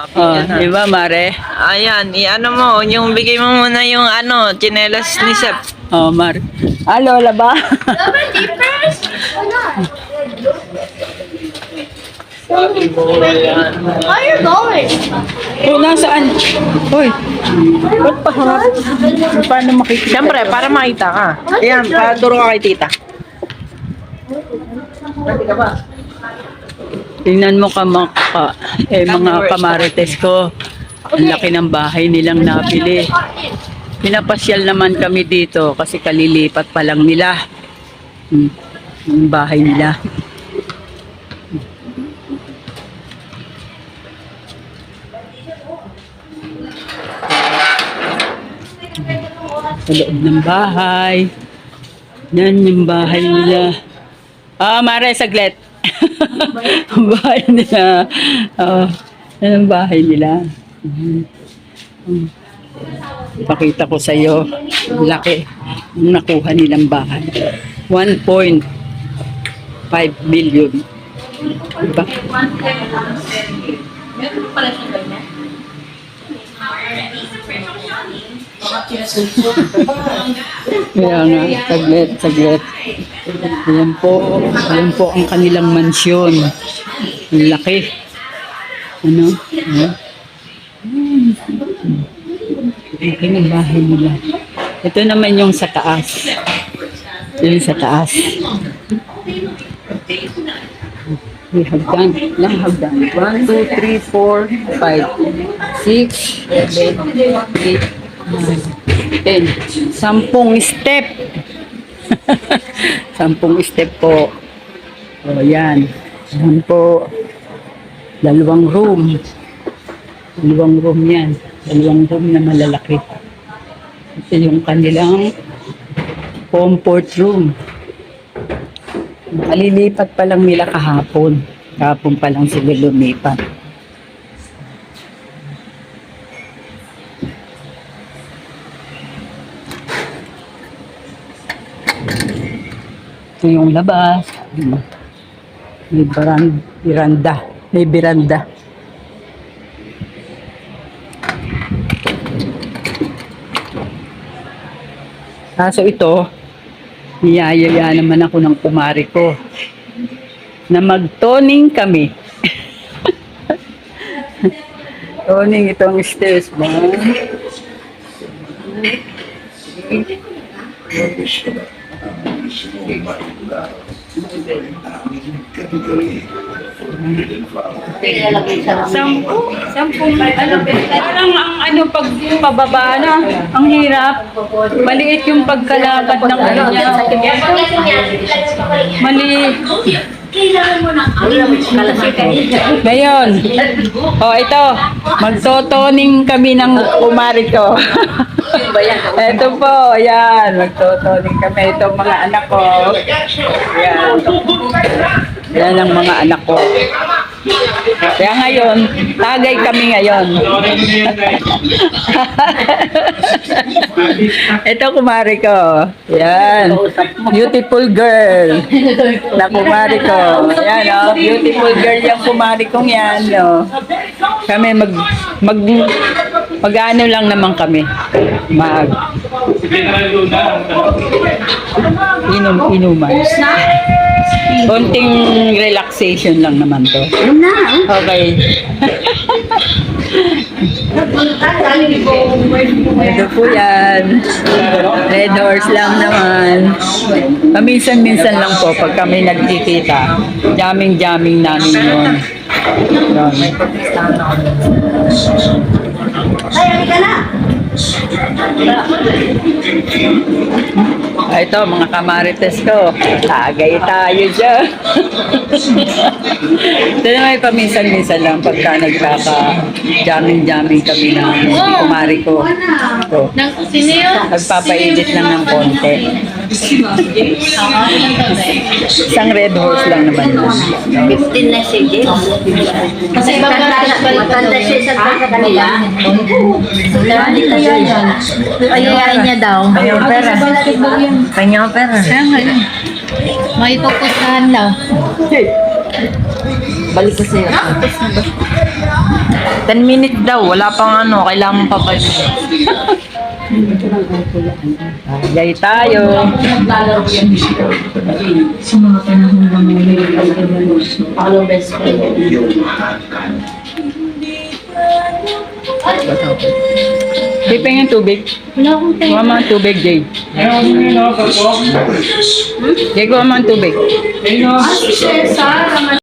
Oh, di ba, Mare? Ayan, i-ano mo, yung bigay mo muna yung ano, chinelas ni Sep. Oh, Mare. Ah, Lola ba? Where are you going? Uy, nasaan? Uy, ba't pa harap? Paano makikita? Siyempre, para makita ka. Ayan, paturo ka kay tita. Tingnan mo ka mga, eh, mga kamarites ko. Ang laki ng bahay nilang nabili. Pinapasyal naman kami dito kasi kalilipat pa lang nila. Hmm, yung bahay nila. Sa loob ng bahay. Yan yung bahay nila. Ah, Mare, saglit. Bahay nila. Oo. yan ang bahay nila. Mhm. Mm. Ipakita ko sa iyo. Laki. Ang nakuha nilang bahay. 1.5 million. Diba? Kaya nga, saglit, saglit. Ayan po, ayan po ang kanilang mansyon. Ang laki. Ano? Ayan. Laki ng bahay nila. Ito naman yung sa taas. Yung sa taas. May hagdan. Lang hagdan. 1, 2, 3, 4, 5, 6, 7, 8, 9, 10. Sampung step. Sampung step po. O yan. Yan po. Dalawang room. Dalawang room yan. Dalawang room na malalaki. Ito yung kanilang comfort room. Malilipat pa lang nila kahapon. Kahapon pa lang sila lumipat. Ito yung labas. May biranda. May biranda. Kaso ito, niyayaya naman ako ng kumari ko na mag-toning kami. toning itong stairs ba? Sampu, sampu, ano, parang ang ano, pag pababa na, ang hirap. Maliit yung pagkalakad ng ano niya. Mali. Ngayon, oh ito, magtotoning kami ng umari ko. ito po, ayan, magtotoning kami. Ito mga anak ko. Ayan. Yan ang mga anak ko. Kaya ngayon, tagay kami ngayon. Ito kumari ko. Yan. Beautiful girl. Na kumari ko. Yan oh. Beautiful girl yung kumari kong yan. Oh. Kami mag mag mag ano lang naman kami. Mag inom inuman. Konting relaxation lang naman to. Okay. Ito po yan. Red horse lang naman. Paminsan-minsan lang po pag kami nagkikita. Jamming-jamming namin yun. Yun. Ah, ito, mga kamarites ko. Tagay tayo dyan. ito naman paminsan-minsan lang pagka nagkaka-jamming-jamming kami ng kumari ko. Ito. Nagpapainit lang ng konti. Isang red horse lang naman yun. 15 na si James. Kasi Matanda siya sa kanila. Hindi kaya yan. Ayayain niya daw. Kanyang pera. Kanyang pera. May pupustahan daw. Balik ko sa'yo. 10 minutes daw, wala pang ano, kailangan pa 5 minutes. Tagay tayo. Naglalaro yan. Sa mga panahon na may Ako best friend. Jay, pahingin tubig. Wala akong tayo. Kuha mo ang tubig, Jay. Jay, kuha mo ang tubig. Ah, si Cesar.